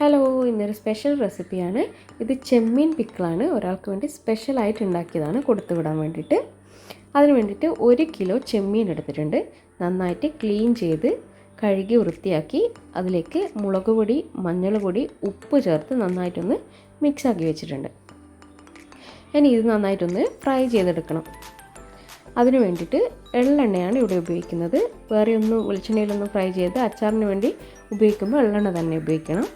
Hello ഇന്നൊരു special റെസിപ്പിയാണ്. ഇത് ചെമ്മീൻ പിക്കിളാണ്. ഒരാൾക്ക് വേണ്ടി സ്പെഷ്യലായിട്ട് ഉണ്ടാക്കിയതാണ് കൊടുത്തു വിടാൻ വേണ്ടിയിട്ട്. അതിന് വേണ്ടിയിട്ട് ഒരു കിലോ ചെമ്മീൻ എടുത്തിട്ടുണ്ട്. നന്നായിട്ട് ക്ലീൻ ചെയ്ത് കഴുകി വൃത്തിയാക്കി അതിലേക്ക് മുളക് പൊടി മഞ്ഞൾ പൊടി ഉപ്പ് ചേർത്ത് നന്നായിട്ടൊന്ന് മിക്സാക്കി വെച്ചിട്ടുണ്ട്. ഇനി ഇത് നന്നായിട്ടൊന്ന് ഫ്രൈ ചെയ്തെടുക്കണം. അതിന് വേണ്ടിയിട്ട് എള്ളെണ്ണയാണ് ഇവിടെ ഉപയോഗിക്കുന്നത്. വേറെ ഒന്നും വെളിച്ചെണ്ണയിലൊന്നും ഫ്രൈ ചെയ്ത് അച്ചാറിന് വേണ്ടി ഉപയോഗിക്കുമ്പോൾ എള്ളെണ്ണ തന്നെ ഉപയോഗിക്കണം.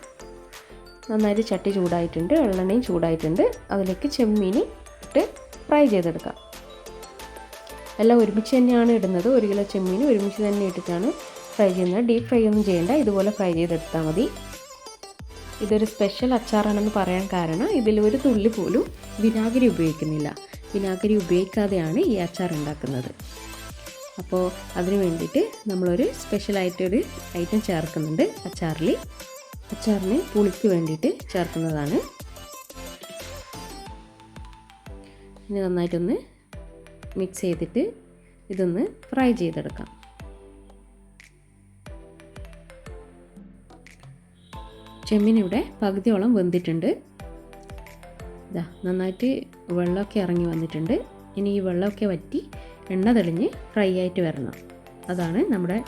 നന്നായിട്ട് ചട്ടി ചൂടായിട്ടുണ്ട് വെള്ളെണ്ണയും ചൂടായിട്ടുണ്ട്. അതിലേക്ക് ചെമ്മീൻ ഇട്ട് ഫ്രൈ ചെയ്തെടുക്കാം. എല്ലാം ഒരുമിച്ച് തന്നെയാണ് ഇടുന്നത്. ഒരു കിലോ ചെമ്മീൻ ഒരുമിച്ച് തന്നെ ഇട്ടിട്ടാണ് ഫ്രൈ ചെയ്യുന്നത്. ഡീപ്പ് ഫ്രൈ ഒന്നും ചെയ്യേണ്ട ഇതുപോലെ ഫ്രൈ ചെയ്തെടുത്താൽ മതി. ഇതൊരു സ്പെഷ്യൽ അച്ചാറാണെന്ന് പറയാൻ കാരണം ഇതിൽ ഒരു തുള്ളി പോലും വിനാഗിരി ഉപയോഗിക്കുന്നില്ല. വിനാഗിരി ഉപയോഗിക്കാതെയാണ് ഈ അച്ചാർ ഉണ്ടാക്കുന്നത്. അപ്പോൾ അതിന് വേണ്ടിയിട്ട് നമ്മളൊരു സ്പെഷ്യലായിട്ടൊരു ഐറ്റം ചേർക്കുന്നുണ്ട് അച്ചാറിൽ. അച്ചാറിന് പുളിക്ക് വേണ്ടിയിട്ട് ചേർക്കുന്നതാണ്. ഇനി നന്നായിട്ടൊന്ന് മിക്സ് ചെയ്തിട്ട് ഇതൊന്ന് ഫ്രൈ ചെയ്തെടുക്കാം. ചെമ്മീൻ ഇവിടെ പകുതിയോളം വെന്തിട്ടുണ്ട്. ഇതാ നന്നായിട്ട് വെള്ളമൊക്കെ ഇറങ്ങി വന്നിട്ടുണ്ട്. ഇനി ഈ വെള്ളമൊക്കെ വറ്റി എണ്ണ തെളിഞ്ഞ് ഫ്രൈ ആയിട്ട് വരണം. അതാണ് നമ്മുടെ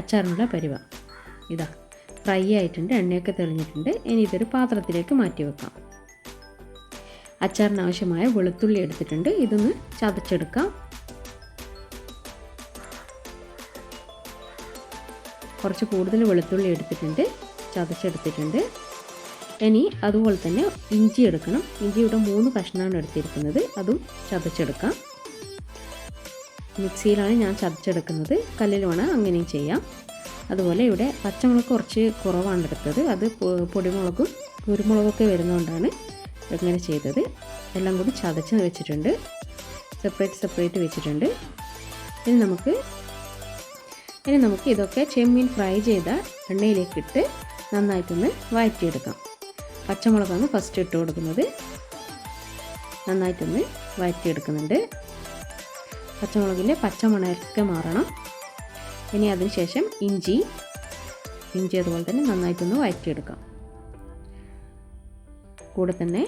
അച്ചാറിനുള്ള പരിവ. ഇതാ ഫ്രൈ ആയിട്ടുണ്ട് എണ്ണയൊക്കെ തെളിഞ്ഞിട്ടുണ്ട്. ഇനി ഇതൊരു പാത്രത്തിലേക്ക് മാറ്റി വെക്കാം. അച്ചാറിന് വെളുത്തുള്ളി എടുത്തിട്ടുണ്ട്. ഇതൊന്ന് ചതച്ചെടുക്കാം. കുറച്ച് കൂടുതൽ വെളുത്തുള്ളി എടുത്തിട്ടുണ്ട് ചതച്ചെടുത്തിട്ടുണ്ട്. ഇനി അതുപോലെ തന്നെ ഇഞ്ചി എടുക്കണം. ഇഞ്ചിയുടെ മൂന്ന് കഷ്ണമാണ് എടുത്തിരിക്കുന്നത്. അതും ചതച്ചെടുക്കാം. മിക്സിയിലാണ് ഞാൻ ചതച്ചെടുക്കുന്നത്. കല്ലിൽ വേണം അങ്ങനെയും ചെയ്യാം. അതുപോലെ ഇവിടെ പച്ചമുളക് കുറച്ച് കുറവാണ് എടുത്തത്. അത് പൊടിമുളകും കുരുമുളകൊക്കെ വരുന്നതുകൊണ്ടാണ് ഇങ്ങനെ ചെയ്തത്. എല്ലാം കൂടി ചതച്ച് വെച്ചിട്ടുണ്ട്. സെപ്പറേറ്റ് സെപ്പറേറ്റ് വെച്ചിട്ടുണ്ട്. ഇനി നമുക്ക് ഇനി നമുക്ക് ഇതൊക്കെ ചെമ്മീൻ ഫ്രൈ ചെയ്ത എണ്ണയിലേക്ക് ഇട്ട് നന്നായിട്ടൊന്ന് വഴറ്റിയെടുക്കാം പച്ചമുളകാണ് ഫസ്റ്റ് ഇട്ട് കൊടുക്കുന്നത്. നന്നായിട്ടൊന്ന് വഴറ്റിയെടുക്കുന്നുണ്ട് പച്ചമുളകിന്റെ പച്ചമണമൊക്കെ മാറണം. ഇനി അതിനുശേഷം ഇഞ്ചി ഇഞ്ചി അതുപോലെ തന്നെ നന്നായിട്ടൊന്ന് വഴറ്റിയെടുക്കാം. കൂടെ തന്നെ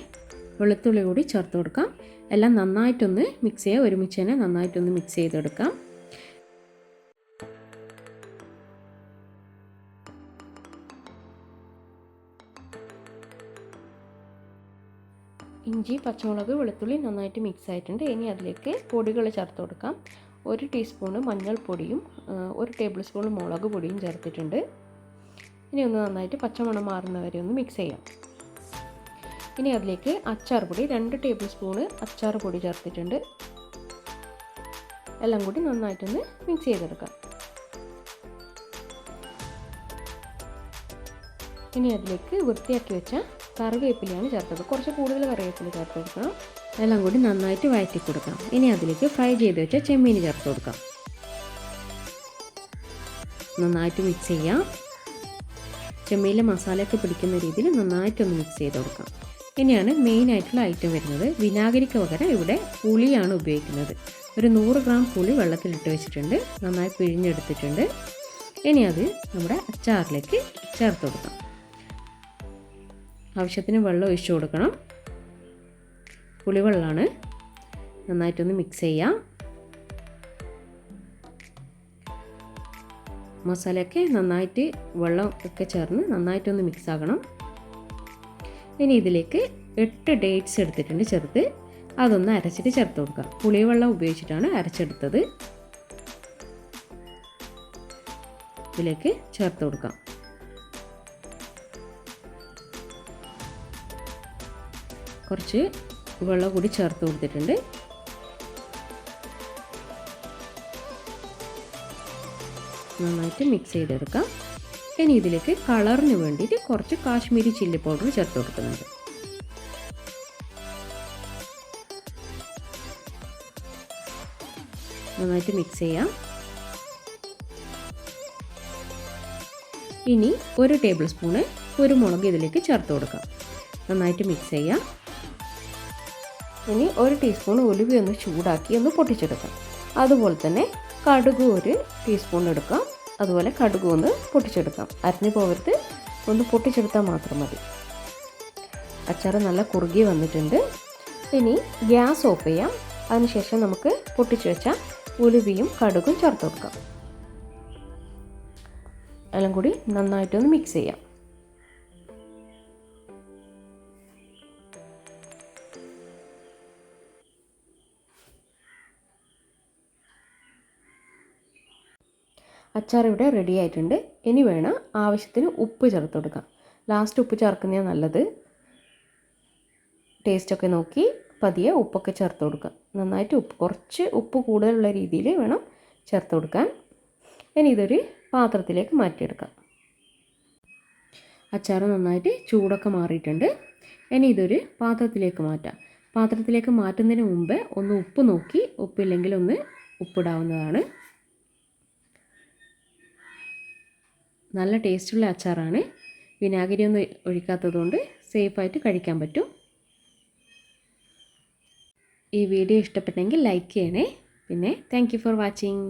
വെളുത്തുള്ളി കൂടി ചേർത്ത് കൊടുക്കാം. എല്ലാം നന്നായിട്ടൊന്ന് മിക്സ് ചെയ്യുക ഒരുമിച്ച് തന്നെ നന്നായിട്ടൊന്ന് മിക്സ് ചെയ്തെടുക്കാം. ഇഞ്ചി പച്ചമുളക് വെളുത്തുള്ളി നന്നായിട്ട് മിക്സ് ആയിട്ടുണ്ട്. ഇനി അതിലേക്ക് പൊടികൾ ചേർത്ത് കൊടുക്കാം. ഒരു ടീസ്പൂണ് മഞ്ഞൾപ്പൊടിയും ഒരു ടേബിൾ സ്പൂൺ മുളക് പൊടിയും ചേർത്തിട്ടുണ്ട്. ഇനി ഒന്ന് നന്നായിട്ട് പച്ചമണം മാറുന്ന വരെ ഒന്ന് മിക്സ് ചെയ്യാം. ഇനി അതിലേക്ക് അച്ചാർ പൊടി രണ്ട് ടേബിൾ സ്പൂണ് അച്ചാർ പൊടി ചേർത്തിട്ടുണ്ട്. എല്ലാം കൂടി നന്നായിട്ടൊന്ന് മിക്സ് ചെയ്തെടുക്കാം. ഇനി അതിലേക്ക് വൃത്തിയാക്കി വെച്ച കറിവേപ്പിലയാണ് ചേർത്തത്. കുറച്ച് കൂടുതൽ കറിവേപ്പില ചേർത്ത് കൊടുക്കണം എല്ലാം കൂടി നന്നായിട്ട് വഴറ്റി കൊടുക്കാം ഇനി അതിലേക്ക് ഫ്രൈ ചെയ്ത് വെച്ച ചെമ്മീൻ ചേർത്ത് കൊടുക്കാം. നന്നായിട്ട് മിക്സ് ചെയ്യാം. ചെമ്മീനിലെ മസാലയൊക്കെ പിടിക്കുന്ന രീതിയിൽ നന്നായിട്ടൊന്ന് മിക്സ് ചെയ്ത് കൊടുക്കാം. ഇനിയാണ് മെയിൻ ആയിട്ടുള്ള ഐറ്റം വരുന്നത്. വിനാഗിരിക്ക് പകരം ഇവിടെ പുളിയാണ് ഉപയോഗിക്കുന്നത്. ഒരു നൂറ് ഗ്രാം പുളി വെള്ളത്തിലിട്ട് വെച്ചിട്ടുണ്ട്. നന്നായി പിഴിഞ്ഞെടുത്തിട്ടുണ്ട്. ഇനി അത് നമ്മുടെ അച്ചാറിലേക്ക് ചേർത്ത് കൊടുക്കാം. ആവശ്യത്തിന് വെള്ളം ഒഴിച്ചു കൊടുക്കണം. പുളിവെള്ളമാണ് നന്നായിട്ടൊന്ന് മിക്സ് ചെയ്യാം. മസാലയൊക്കെ നന്നായിട്ട് വെള്ളം ഒക്കെ ചേർന്ന് നന്നായിട്ടൊന്ന് മിക്സ് ആകണം. ഇനി ഇതിലേക്ക് എട്ട് ഡേറ്റ്സ് എടുത്തിട്ടുണ്ട് ചെറുത്ത് അതൊന്ന് അരച്ചിട്ട് ചേർത്ത് കൊടുക്കാം. പുളിവെള്ളം ഉപയോഗിച്ചിട്ടാണ് അരച്ചെടുത്തത്. ഇതിലേക്ക് ചേർത്ത് കൊടുക്കാം. കുറച്ച് വെള്ളം കൂടി ചേർത്ത് കൊടുത്തിട്ടുണ്ട്. നന്നായിട്ട് മിക്സ് ചെയ്തെടുക്കാം. ഇനി ഇതിലേക്ക് കളറിന് വേണ്ടിയിട്ട് കുറച്ച് കാശ്മീരി ചില്ലി പൗഡർ ചേർത്ത് കൊടുക്കുന്നുണ്ട്. നന്നായിട്ട് മിക്സ് ചെയ്യാം. ഇനി ഒരു ടേബിൾ സ്പൂണ് കുരുമുളക് ഇതിലേക്ക് ചേർത്ത് കൊടുക്കാം. നന്നായിട്ട് മിക്സ് ചെയ്യാം. ഇനി ഒരു ടീസ്പൂൺ ഒലിവി ഒന്ന് ചൂടാക്കി ഒന്ന് പൊട്ടിച്ചെടുക്കാം. അതുപോലെ തന്നെ കടുക് ഒരു ടീസ്പൂൺ എടുക്കാം. അതുപോലെ കടുക് ഒന്ന് പൊട്ടിച്ചെടുക്കാം. അരിഞ്ഞു പോകരുത്. ഒന്ന് പൊട്ടിച്ചെടുത്താൽ മാത്രം മതി. അച്ചാർ നല്ല കുറുകി വന്നിട്ടുണ്ട്. ഇനി ഗ്യാസ് ഓഫ് ചെയ്യാം. അതിനുശേഷം നമുക്ക് പൊട്ടിച്ചു വെച്ച ഉലുവിയും കടുകും ചേർത്ത് കൊടുക്കാം. എല്ലാം കൂടി നന്നായിട്ടൊന്ന് മിക്സ് ചെയ്യാം. അച്ചാർ ഇവിടെ റെഡി ആയിട്ടുണ്ട്. ഇനി വേണം ആവശ്യത്തിന് ഉപ്പ് ചേർത്ത് കൊടുക്കാം. ലാസ്റ്റ് ഉപ്പ് ചേർക്കുന്നതാണ് നല്ലത്. ടേസ്റ്റൊക്കെ നോക്കി പതിയെ ഉപ്പൊക്കെ ചേർത്ത് കൊടുക്കുക നന്നായിട്ട് ഉപ്പ് കുറച്ച് ഉപ്പ് കൂടുതലുള്ള രീതിയിൽ വേണം ചേർത്ത് കൊടുക്കാൻ. ഇനി ഇതൊരു പാത്രത്തിലേക്ക് മാറ്റിയെടുക്കാം. അച്ചാർ നന്നായിട്ട് ചൂടൊക്കെ മാറിയിട്ടുണ്ട്. ഇനി ഇതൊരു പാത്രത്തിലേക്ക് മാറ്റാം. പാത്രത്തിലേക്ക് മാറ്റുന്നതിന് മുമ്പ് ഒന്ന് ഉപ്പ് നോക്കി ഉപ്പില്ലെങ്കിൽ ഒന്ന് ഉപ്പിടാവുന്നതാണ്. നല്ല ടേസ്റ്റുള്ള അച്ചാറാണ്. വിനാഗിരി ഒന്നും ഒഴിക്കാത്തതുകൊണ്ട് സേഫായിട്ട് കഴിക്കാൻ പറ്റും. ഈ വീഡിയോ ഇഷ്ടപ്പെട്ടെങ്കിൽ ലൈക്ക് ചെയ്യണേ. പിന്നെ താങ്ക് ഫോർ വാച്ചിങ്